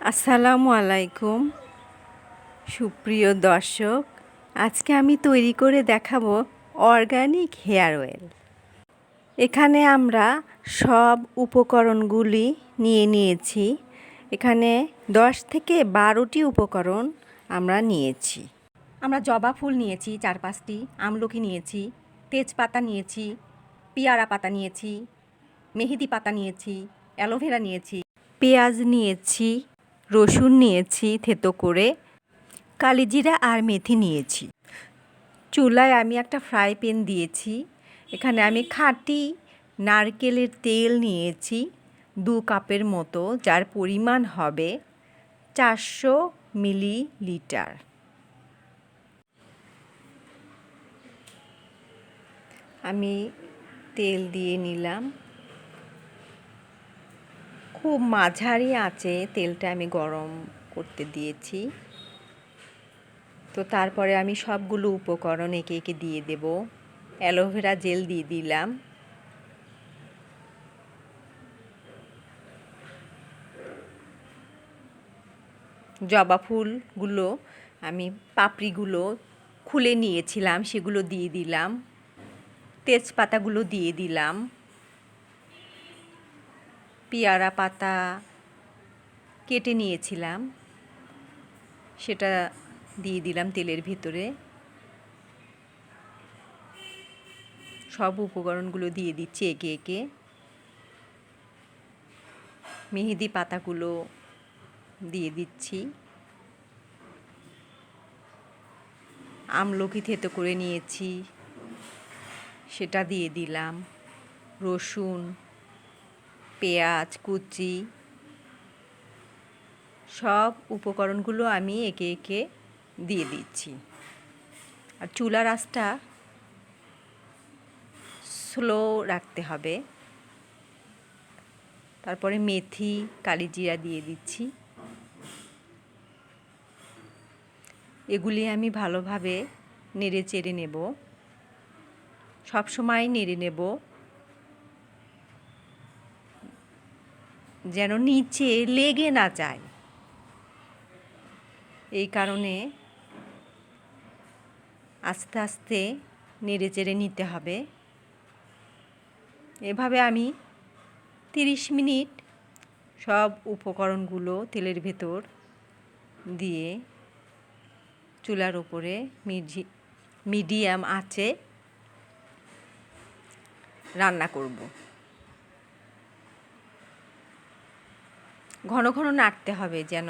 আসসালামু আলাইকুম। সুপ্রিয় দর্শক, আজকে আমি তৈরি করে দেখাবো অর্গানিক হেয়ার অয়েল। এখানে আমরা সব উপকরণগুলি নিয়ে নিয়েছি। এখানে দশ থেকে বারোটি উপকরণ আমরা নিয়েছি। আমরা জবা ফুল নিয়েছি, চার পাঁচটি আমলকি নিয়েছি, তেজপাতা নিয়েছি, পেয়ারা পাতা নিয়েছি, মেহেদি পাতা নিয়েছি, অ্যালোভেরা নিয়েছি, পেঁয়াজ নিয়েছি রসুন নিয়েছি, থেতো করে। কালিজিরা আর মেথি নিয়েছি। চুলায় আমি একটা ফ্রাই প্যান দিয়েছি। এখানে আমি খাঁটি নারকেলের তেল নিয়েছি দু কাপের মতো, যার পরিমাণ হবে চারশো মিলিলিটার। আমি তেল দিয়ে নিলাম। খুব মাঝারি আঁচে তেলটা আমি গরম করতে দিয়েছি। তো তারপরে আমি সবগুলো উপকরণ একে একে দিয়ে দেব। অ্যালোভেরা জেল দিয়ে দিলাম। জবা ফুলগুলো, আমি পাপড়িগুলো খুলে নিয়েছিলাম, সেগুলো দিয়ে দিলাম। তেজপাতাগুলো দিয়ে দিলাম। পেয়ারা পাতা কেটে নিয়েছিলাম। সেটা দিয়ে দিলাম তেলের ভিতরে। সব উপকরণগুলো দিয়ে দিচ্ছি একে একে। মেহেদি পাতাগুলো দিয়ে দিচ্ছি। আমলকি থেতো করে নিয়েছি। সেটা দিয়ে দিলাম। রসুন পেঁয়াজ, কুচি সব উপকরণগুলো আমি একে একে দিয়ে দিচ্ছি। আর চুলার আঁচটা স্লো রাখতে হবে। তারপরে মেথি, কালিজিরা দিয়ে দিচ্ছি। এগুলি আমি ভালোভাবে নেড়ে চেড়ে নেব। সবসময় নেড়ে নেব। যেন নিচে লেগে না যায়। এই কারণে আস্তে আস্তে নেড়ে চেড়ে নিতে হবে। এভাবে আমি তিরিশ মিনিট সব উপকরণগুলো তেলের ভেতর দিয়ে চুলার উপরে মিডিয়াম আছে রান্না করব। ঘন ঘন নাড়তে হবে যেন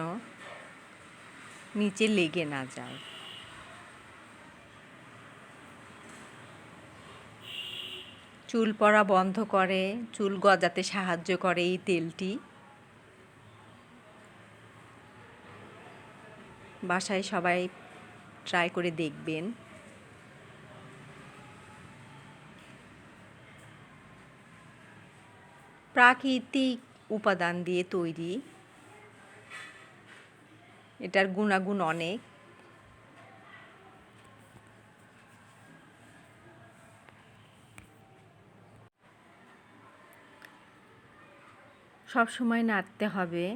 নিচে লেগে না যায়। চুল পড়া বন্ধ করে, চুল গজাতে সাহায্য করে এই তেলটি। বাসায় সবাই ট্রাই করে দেখবেন। প্রাকৃতিক উপাদান দিয়ে তৈরি। এটার গুণাগুণ অনেক। সব সময় নাড়তে হবে।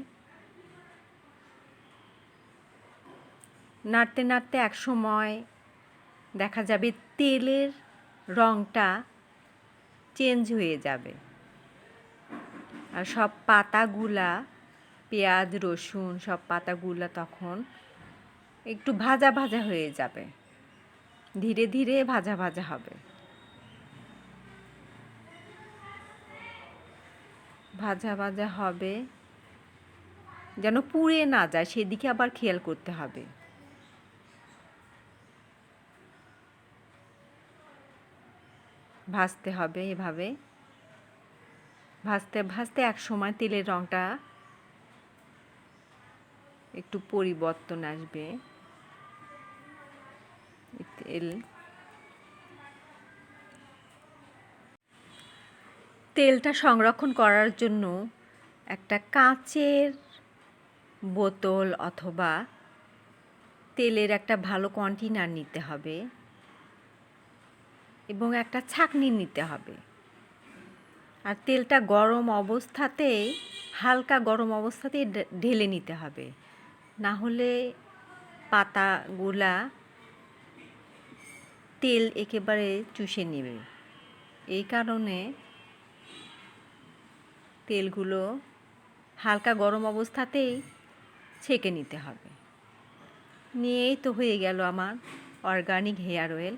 নাড়তে নাড়তে এক সময় দেখা যাবে তেলের রঙটা চেঞ্জ হয়ে যাবে। সব পাতাগুলা, পেঁয়াজ, রসুন, সব পাতাগুলা তখন একটু ভাজা ভাজা হয়ে যাবে। ধীরে ধীরে ভাজা ভাজা হবে। ভাজা ভাজা হবে, যেন পুড়ে না যায়, সেদিকে আবার খেয়াল করতে হবে। ভাজতে হবে এভাবে। ভাজতে ভাজতে এক সময় তেলের রঙটা একটু পরিবর্তন আসবে। তেল। তেলটা সংরক্ষণ করার জন্য একটা কাঁচের বোতল অথবা তেলের একটা ভালো কন্টেনার নিতে হবে এবং একটা ছাকনি নিতে হবে। আর তেলটা গরম অবস্থাতেই, হালকা গরম অবস্থাতেই ঢেলে নিতে হবে। না হলে পাতাগুলা তেল একেবারে চুষে নেবে। এই কারণে তেলগুলো হালকা গরম অবস্থাতেই ছেঁকে নিতে হবে। নিয়েই তো হয়ে গেল আমার অর্গানিক হেয়ার অয়েল।